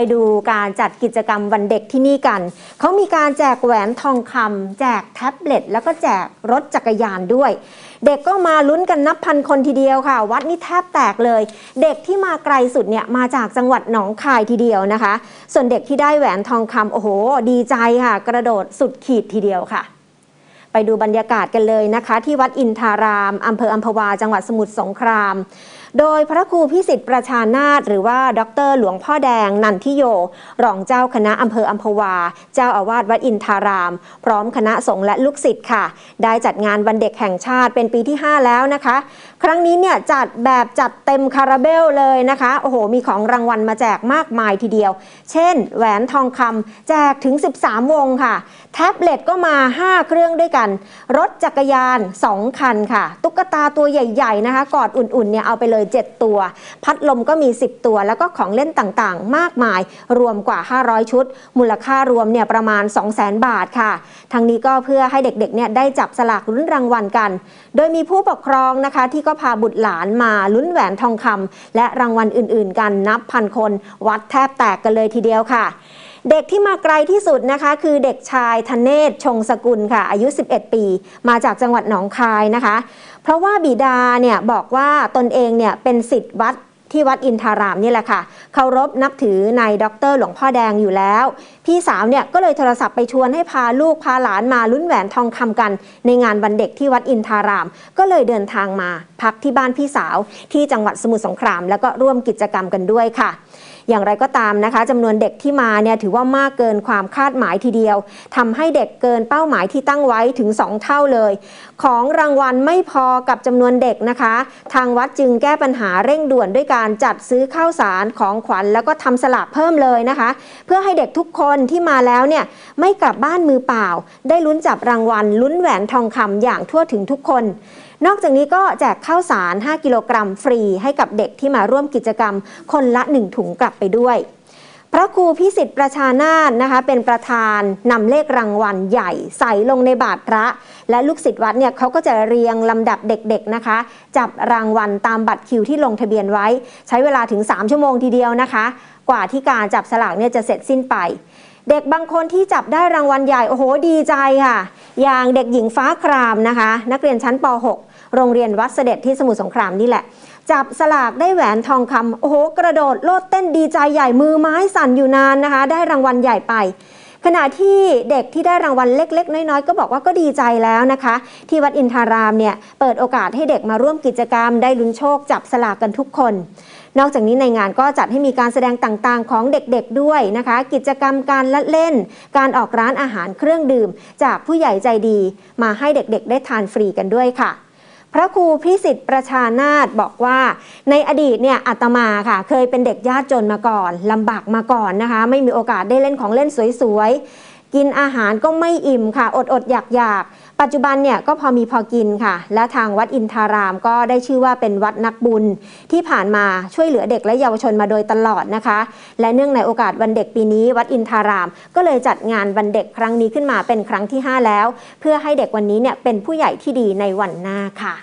ไปดูการจัดกิจกรรมวันเด็กที่นี่กัน เขามีการแจกแหวนทองคำแจกแท็บเล็ต แล้วก็แจกรถจักรยานด้วย เด็กก็มาลุ้นกันนับพันคนทีเดียวค่ะ วัดนี่แทบแตกเลย เด็กที่มาไกลสุดเนี่ยมาจากจังหวัดหนองคายทีเดียวนะคะ ส่วนเด็กที่ได้แหวนทองคำโอ้โห ดีใจค่ะ กระโดดสุดขีดทีเดียวค่ะไปดูบรรยากาศกันเลยนะคะ ที่วัดอินทารามอำเภออัมพวา จังหวัดสมุทรสงคราม โดยพระครูพิสิทธิ์ประชานาถหรือว่าดร หลวงพ่อแดงนันทิโย รองเจ้าคณะอำเภออัมพวา เจ้าอาวาสวัดอินทาราม พร้อมคณะสงฆ์และลูกศิษย์ค่ะ ได้จัดงานวันเด็กแห่งชาติเป็นปีที่ 5 แล้วนะคะ ครั้งนี้เนี่ยจัดแบบจัดเต็มคาราเบลเลยนะคะโอ้โหมีของรางวัลมาแจกมากมายทีเดียว เช่น แหวนทองคำแจกถึง 13 วงค่ะ แท็บเล็ตก็มา 5 เครื่องด้วยกัน รถจักรยาน 2 คันค่ะ ตุ๊กตาตัวใหญ่ ๆ นะคะ กอดอุ่นๆเนี่ยเอาไปเลย7 ตัว พัดลมก็มี 10 ตัว แล้วก็ของเล่นต่างๆ มากมาย รวมกว่า 500 ชุด มูลค่ารวมเนี่ยประมาณ 200,000 บาทค่ะทั้งนี้ก็เพื่อให้เด็กๆเนี่ยได้จับสลากลุ้นรางวัลกัน โดยมีผู้ปกครองนะคะ ที่ก็พาบุตรหลานมาลุ้นแหวนทองคำและรางวัลอื่นๆ กันนับพันคน วัดแทบแตกกันเลยทีเดียวค่ะ เด็กที่มาไกลที่สุดนะคะคือเด็กชายธเนศชงสกุลค่ะ อายุ 11 ปี มาจากจังหวัดหนองคายนะคะ เพราะว่าบิดาเนี่ยบอกว่าตนเองเนี่ยเป็นสิทธิ์วัด ที่วัดอินทารามนี่แหละค่ะเคารพนับถือนายด็อกเตอร์หลวงพ่อแดงอยู่แล้ว พี่สาวเนี่ยก็เลยโทรศัพท์ไปชวนให้พาลูกพาหลานมาลุ้นแหวนทองคำกัน ในงานวันเด็กที่วัดอินทาราม ก็เลยเดินทางมาพักที่บ้านพี่สาวที่จังหวัดสมุทรสงคราม แล้วก็ร่วมกิจกรรมกันด้วยค่ะอย่างไรก็ตามนะคะจำนวนเด็กที่มาเนี่ยถือว่ามากเกินความคาดหมายทีเดียวทำให้เด็กเกินเป้าหมายที่ตั้งไว้ถึง 2 เท่าเลย ของรางวัลไม่พอกับจำนวนเด็กนะคะ ทางวัดจึงแก้ปัญหาเร่งด่วนด้วยการจัดซื้อข้าวสารของขวัญ แล้วก็ทำสลากเพิ่มเลยนะคะ เพื่อให้เด็กทุกคนที่มาแล้วเนี่ยไม่กลับบ้านมือเปล่า ได้ลุ้นจับรางวัล ลุ้นแหวนทองคำอย่างทั่วถึงทุกคน นอกจากนี้ก็แจกข้าวสาร 5 กิโลกรัมฟรีให้กับเด็กที่มาร่วมกิจกรรม คนละ 1 ถุงกลับไปด้วย พระครูพิสิทธิ์ประชานาตนะคะ เป็นประธานนำเลขรางวัลใหญ่ ใส่ลงในบาตรพระ และลูกศิษย์วัดเนี่ยเขาก็จะเรียงลำดับเด็กๆนะคะ จับรางวัลตามบัตรคิวที่ลงทะเบียนไว้ ใช้เวลาถึง 3 ชั่วโมงทีเดียวนะคะ กว่าที่การจับสลากเนี่ยจะเสร็จสิ้นไป เด็กบางคนที่จับได้รางวัลใหญ่โอ้โหดีใจค่ะ อย่างเด็กหญิงฟ้าครามนะคะ นักเรียนชั้นป .6 โรงเรียนวัดเสด็จที่สมุทรสงครามนี่แหละ จับสลากได้แหวนทองคำโอ้โห กระโดดโลดเต้นดีใจใหญ่มือไม้สั่นอยู่นานนะคะ ได้รางวัลใหญ่ไป ขณะที่เด็กที่ได้รางวัลเล็ก ๆ น้อย ๆ ก็บอกว่าก็ดีใจแล้วนะคะ ที่วัดอินทารามเนี่ยเปิดโอกาสให้เด็กมาร่วมกิจกรรม ได้ลุ้นโชคจับสลากกันทุกคน นอกจากนี้ในงานก็จัดให้มีการแสดงต่างๆ ของเด็กๆด้วยนะคะ กิจกรรมการละเล่น การออกร้านอาหารเครื่องดื่ม จากผู้ใหญ่ใจดี มาให้เด็กๆ ได้ทานฟรีกันด้วยค่ะ พระครูพิสิทธิ์ประชานาถบอกว่าในอดีตเนี่ยอาตมาค่ะ เคยเป็นเด็กยากจนมาก่อนลำบากมาก่อนนะคะ ไม่มีโอกาสได้เล่นของเล่นสวยๆ กินอาหารก็ไม่อิ่มค่ะ อดอดอยากอยากๆ ปัจจุบันเนี่ยก็พอมีพอกินค่ะ และทางวัดอินทารามก็ได้ชื่อว่าเป็นวัดนักบุญ ที่ผ่านมาช่วยเหลือเด็กและเยาวชนมาโดยตลอดนะคะ และเนื่องในโอกาสวันเด็กปีนี้ วัดอินทาราม ก็เลยจัดงานวันเด็กครั้งนี้ขึ้นมาเป็นครั้งที่ 5 แล้ว เพื่อให้เด็กวันนี้เนี่ยเป็นผู้ใหญ่ที่ดีในวันหน้าค่ะ